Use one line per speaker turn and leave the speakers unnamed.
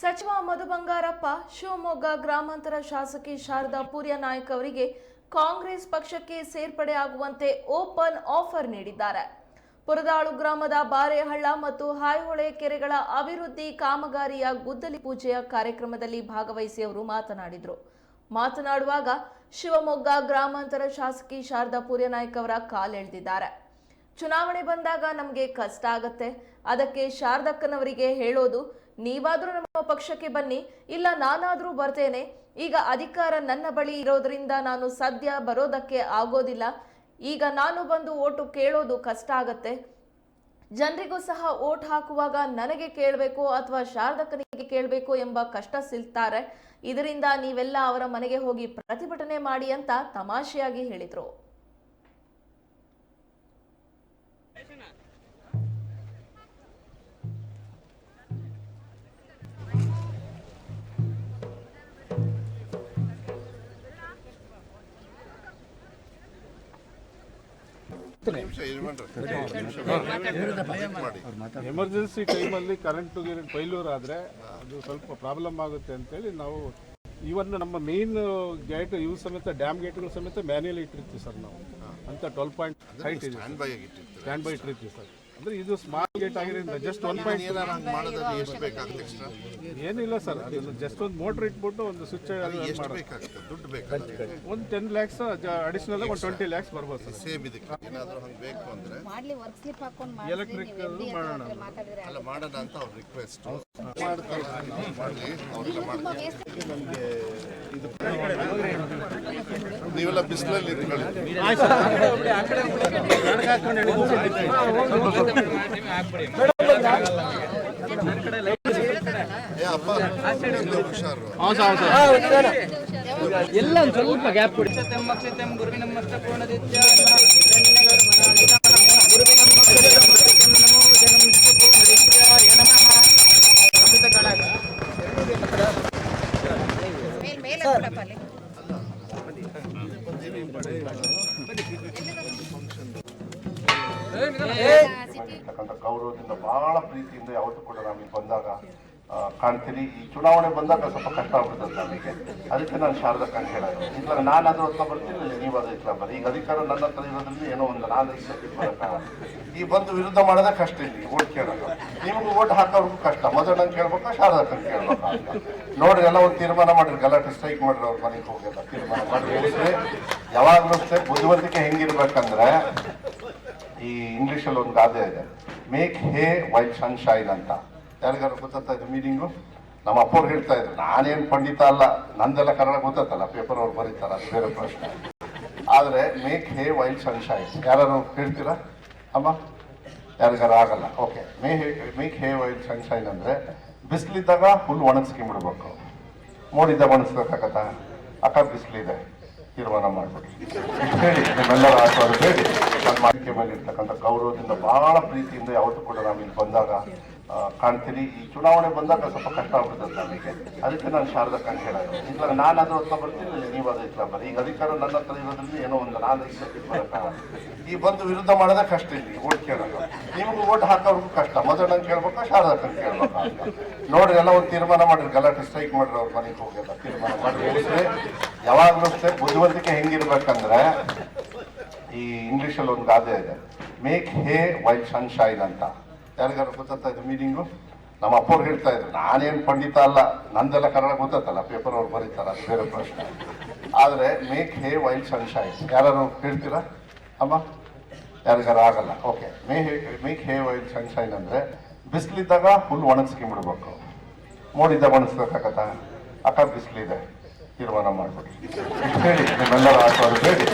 ಸಚಿವ ಮಧು ಬಂಗಾರಪ್ಪ, ಶಿವಮೊಗ್ಗ ಗ್ರಾಮಾಂತರ ಶಾಸಕಿ ಶಾರದಾ ಪೂರ್ಯ ನಾಯಕ್ ಅವರಿಗೆ ಕಾಂಗ್ರೆಸ್ ಪಕ್ಷಕ್ಕೆ ಸೇರ್ಪಡೆ ಆಗುವಂತೆ ಓಪನ್ ಆಫರ್ ನೀಡಿದ್ದಾರೆ. ಪುರದಾಳು ಗ್ರಾಮದ ಬಾರೆಹಳ್ಳ ಮತ್ತು ಹಾಯ್ಹೊಳೆ ಕೆರೆಗಳ ಅಭಿವೃದ್ಧಿ ಕಾಮಗಾರಿಯ ಗುದ್ದಲಿ ಪೂಜೆಯ ಕಾರ್ಯಕ್ರಮದಲ್ಲಿ ಭಾಗವಹಿಸಿ ಅವರು ಮಾತನಾಡಿದರು. ಮಾತನಾಡುವಾಗ ಶಿವಮೊಗ್ಗ ಗ್ರಾಮಾಂತರ ಶಾಸಕಿ ಶಾರದಾ ಪೂರ್ಯ ನಾಯಕ್ ಅವರ ಕಾಲೆಳೆದಿದ್ದಾರೆ. ಚುನಾವಣೆ ಬಂದಾಗ ನಮಗೆ ಕಷ್ಟ ಆಗತ್ತೆ. ಅದಕ್ಕೆ ಶಾರದಕ್ಕನವರಿಗೆ ಹೇಳೋದು, ನೀವಾದರೂ ನಮ್ಮ ಪಕ್ಷಕ್ಕೆ ಬನ್ನಿ, ಇಲ್ಲ ನಾನಾದರೂ ಬರ್ತೇನೆ. ಈಗ ಅಧಿಕಾರ ನನ್ನ ಬಳಿ ಇರೋದ್ರಿಂದ ನಾನು ಸದ್ಯ ಬರೋದಕ್ಕೆ ಆಗೋದಿಲ್ಲ. ಈಗ ನಾನು ಬಂದು ಓಟು ಕೇಳೋದು ಕಷ್ಟ ಆಗತ್ತೆ. ಜನರಿಗೂ ಸಹ ಓಟ್ ಹಾಕುವಾಗ ನನಗೆ ಕೇಳಬೇಕು ಅಥವಾ ಶಾರದಕ್ಕನಿಗೆ ಕೇಳಬೇಕು ಎಂಬ ಕಷ್ಟ ಸಿಲ್ತಾರೆ. ಇದರಿಂದ ನೀವೆಲ್ಲ ಅವರ ಮನೆಗೆ ಹೋಗಿ ಪ್ರತಿಭಟನೆ ಮಾಡಿ ಅಂತ ತಮಾಷೆಯಾಗಿ ಹೇಳಿದ್ರು
ನಿಮಿಷ ಮಾಡಿ
ಎಮರ್ಜೆನ್ಸಿ ಟೈಮಲ್ಲಿ ಕರೆಂಟ್ ಗಿರೆಂಟ್ ಫೈಲ್ಯೂರ್ ಆದರೆ ಅದು ಸ್ವಲ್ಪ ಪ್ರಾಬ್ಲಮ್ ಆಗುತ್ತೆ ಅಂತೇಳಿ ನಾವು ಇವನ್ ನಮ್ಮ ಮೇನ್ ಗೇಟ್ ಇವು ಸಮೇತ ಡ್ಯಾಮ್ ಗೇಟ್ಗಳು ಸಮೇತ ಮ್ಯಾನ್ಯಲ್ ಇಟ್ಟಿರ್ತೀವಿ ಸರ್ ನಾವು. ಅಂತ ಟ್ವೆಲ್ ಪಾಯಿಂಟ್ ಹೈಟ್ ಇದೆ
ಸ್ಟ್ಯಾಂಡ್ ಬೈ ಆಗಿಟ್ಟಿರ್ತಾರೆ?
ಸ್ಟ್ಯಾಂಡ್ ಬೈ ಇಟ್ಟಿರ್ತೀವಿ ಸರ್. ಅಂದ್ರೆ ಇದು ಸ್ಮಾಲ್ ಗೇಟ್ ಆಗಿರೋದ್ರಿಂದ ಜಸ್ಟ್ ಒನ್ ಪಾಯಿಂಟ್
ಏನಾರ ಹಂಗೆ ಮಾಡೋದ್ರೆ ಎಷ್ಟು ಬೇಕಾಗುತ್ತೆ ಎಕ್ಸ್ಟ್ರಾ
ಏನಿಲ್ಲ ಸರ್ ಅದನ್ನು ಜಸ್ಟ್ ಒಂದು ಮೋಟ್ರ್ ಇಟ್ಬಿಟ್ಟು ಒಂದು ಸ್ವಿಚ್
ಎಷ್ಟು ಬೇಕಾಗುತ್ತೆ? ದುಡ್ಡು ಬೇಕಾಗುತ್ತೆ.
ಒಂದು ಟೆನ್ ಲ್ಯಾಕ್ಸ್ ಅಡಿಷನಲ್ ಒಂದು ಟ್ವೆಂಟಿ ಲ್ಯಾಕ್ಸ್ ಬರ್ಬೋದು ಸರ್
ಸೇಮ್ ಇದಕ್ಕೆ. ಏನಾದರೂ ಹಂಗೆ ಬೇಕು ಅಂದರೆ
ಮಾಡ್ಲಿ ವರ್ಕ್ ಸ್ಲಿಪ್ ಹಾಕೊಂಡು
ಎಲೆಕ್ಟ್ರಿಕ್ ಮಾಡೋಣ.
ಅಲ್ಲ ಮಾಡೋಣ ಅಂತ ಅವ್ರ ರಿಕ್ವೆಸ್ಟ್ ಮಾಡ್ತಾರೆ ನಾವು ಮಾಡಲಿ. ಅವ್ರೆಲ್ಲ ಮಾಡ್ತಾರೆ ನಮಗೆ ಇದು ನೀವೆಲ್ಲ ಬಿಸಿಲಲ್ಲಿ ಇಟ್ಕೊಳ್ಳಿ ಎಲ್ಲ
ಸ್ವಲ್ಪ ಗ್ಯಾಪ್ ಕೊಡಿ
ಮೇಲ್
ಇರ್ತಕ್ಕಂಥ ಗೌರವದಿಂದ ಬಹಳ ಪ್ರೀತಿಯಿಂದ ಯಾವತ್ತೂ ಕೂಡ ನಾವು ಇಲ್ಲಿ ಬಂದಾಗ ಕಾಣ್ತೀನಿ ಕಾಣ್ತೀರಿ. ಈ ಚುನಾವಣೆ ಬಂದಾಗ ಸ್ವಲ್ಪ ಕಷ್ಟ ಆಗ್ಬಿಡುತ್ತೆ ನಮಗೆ. ಅದಕ್ಕೆ ನಾನು ಶಾರದಕ್ಕ ಹೇಳೋದು. ಇಲ್ಲ ನಾನಾದ್ರೂ ಹೊತ್ತ ಬರ್ತೀನಿ, ಇಲ್ಲ ಅದ್ರ ಹತ್ರ ಬರ್ರಿ. ಈಗ ಅಧಿಕಾರ ನನ್ನ ಹತ್ರ ಇರೋದ್ರಿಂದ ಏನೋ ಒಂದು ನಾನು ಈ ಬಂದು ವಿರುದ್ಧ ಮಾಡೋದೇ ಕಷ್ಟ ಇಲ್ಲಿ, ಓಟ್ ಕೇಳೋದು. ನಿಮಗೂ ಓಟ್ ಹಾಕೋರ್ಗೂ ಕಷ್ಟ. ಮಜಾ ನಂಗೆ ಕೇಳ್ಬೇಕು, ಶಾರದಾ ಕೇಳ್ಬೇಕಾ ಕೇಳ್ಬೇಕು? ನೋಡ್ರಿ, ಎಲ್ಲ ಒಂದು ತೀರ್ಮಾನ ಮಾಡ್ರಿ. ಗಲಾಟೆ ಸ್ಟ್ರೈಕ್ ಮಾಡ್ರಿ ಅವ್ರ ಮನೆಗೆ ಹೋಗಿಲ್ಲ ತೀರ್ಮಾನ ಮಾಡಿ ಯಾವಾಗಲೂ ಅಷ್ಟೇ, ಬುದ್ಧಿವಂತಿಕೆ ಹೆಂಗಿರ್ಬೇಕಂದ್ರೆ ಈ ಇಂಗ್ಲೀಷಲ್ಲಿ ಒಂದು ಗಾದೆ ಇದೆ. ಮೇಕ್ ಹೇ ವೈಲ್ ಸನ್ಶೈನ್ ಅಂತ. ಯಾರಿಗಾರು ಗೊತ್ತಾ ಇದು ಮೀನಿಂಗು? ನಮ್ಮ ಅಪ್ಪವ್ರು ಹೇಳ್ತಾ ಇದ್ರು. ನಾನೇನು ಪಂಡಿತ ಅಲ್ಲ, ನಂದೆಲ್ಲ ಕನ್ನಡ ಗೊತ್ತಲ್ಲ ಪೇಪರ್ ಅವ್ರು ಬರೀತಾರ, ಅದು ಬೇರೆ ಪ್ರಶ್ನೆ. ಆದರೆ ಮೇಕ್ ಹೇ ವೈಲ್ಡ್ ಸನ್ಶೈನ್ ಯಾರು ಹೇಳ್ತೀರಾ? ಅಮ್ಮ? ಯಾರಿಗಾರು ಆಗಲ್ಲ. Okay may hay make hay wild sunshine ಅಂದರೆ, ಬಿಸಿಲಿದ್ದಾಗ ಹುಲ್ಲು ಒಣಗಿಸ್ಕೊಂಬಿಡ್ಬೇಕು. ಮೋಡಿದ್ದಾಗ ಒಣಗಿಸ್ಬೇಕಾಗತ್ತಾ? ಅಕ್ಕ ಬಿಸಿಲಿದೆ. ತೀರ್ಮಾನ ಮಾಡ್ಬಿಡಿ ಹೇಳಿ, ನಿಮ್ಮೆಲ್ಲರ ಆಶೀರ್ವಾದ ಹೇಳಿ. ಮಾಲಿಕೆ ಮೇಲೆ ಇರ್ತಕ್ಕಂಥ ಗೌರವದಿಂದ ಬಹಳ ಪ್ರೀತಿಯಿಂದ ಯಾವತ್ತೂ ಕೂಡ ನಾವು ಇಲ್ಲಿ ಬಂದಾಗ ಕಾಣ್ತೀರಿ ಈ ಚುನಾವಣೆ ಬಂದಾಗ ಸ್ವಲ್ಪ ಕಷ್ಟ ಆಗ್ಬಿಡುತ್ತೆ ನಮಗೆ. ಅದಕ್ಕೆ ನಾನು ಶಾರದಕ್ಕ ಹೇಳೋದು. ಇಲ್ಲ ನಾನಾದ್ರೂ ಹತ್ರ ಬರ್ತೀನಿ ನೀವು ಅದ್ರ ಹತ್ರ ಬರ್ರಿ. ಈಗ ಅಧಿಕಾರ ನನ್ನ ಹತ್ರ ಇರೋದ್ರಿಂದ ಏನೋ ಒಂದು ನಾನು ಈ ಬಂದು ವಿರುದ್ಧ ಮಾಡೋದೇ ಕಷ್ಟ ಇಲ್ಲಿ ಓಟ್ ಕೇಳೋದು. ನಿಮಗೂ ಓಟ್ ಹಾಕೋರ್ಗೂ ಕಷ್ಟ. ಮೊದಲು ನಂಗೆ ಕೇಳ್ಬೇಕಾ, ಶಾರದ ಕೇಳ್ಬೇಕಾ ಅಂತ. ನೋಡ್ರಿ, ಎಲ್ಲ ಒಂದು ತೀರ್ಮಾನ ಮಾಡಿರಿ ಗಲಾಟೆ, ಸ್ಟ್ರೈಕ್ ಮಾಡ್ರಿ ಅವ್ರ ಮನೆಗೆ ಹೋಗಿಲ್ಲ ತೀರ್ಮಾನ ಮಾಡಿ ಯಾವಾಗಲೂ ಅಷ್ಟೇ ಬುದ್ಧಿವಂತಿಕೆ ಹೆಂಗಿರ್ಬೇಕಂದ್ರೆ ಈ ಇಂಗ್ಲೀಷಲ್ಲಿ ಒಂದು ಗಾದೆ ಇದೆ. Make hay white sun shine ಅಂತ. ಯಾರಿಗಾರು ಗೊತ್ತಾ ಇದೆ ಮೀನಿಂಗು ನಮ್ಮ ಅಪ್ಪವ್ರು ಹೇಳ್ತಾ ಇದ್ರು, ನಾನೇನು ಪಂಡಿತ ಅಲ್ಲ, ನಂದೆಲ್ಲ ಕನ್ನಡ ಗೊತ್ತಲ್ಲ ಪೇಪರ್ ಅವ್ರು ಬರೀತಾರ, ಅದು ಬೇರೆ ಪ್ರಶ್ನೆ. ಆದರೆ make hay wild sun shine ಯಾರು ಹೇಳ್ತೀರಾ? ಅಮ್ಮ? ಯಾರಿಗಾರು ಆಗಲ್ಲ. Okay may hay make hay while sunshine ಅಂದರೆ ಬಿಸಿಲಿದ್ದಾಗ ಹುಲ್ಲು ಒಣಗಿಸ್ಕೊಂಡ್ಬಿಡ್ಬೇಕು. ಮೋಡಿದ್ದಾಗ ಒಣಗಿಸ್ಬೇಕಾಗತ್ತ? ಅಕ್ಕ ಬಿಸಿಲಿದೆ. ತೀರ್ಮಾನ ಹೇಳಿ ನಿಮ್ಮೆಲ್ಲರ ಆಶೀರ್ವಾದ ಹೇಳಿ.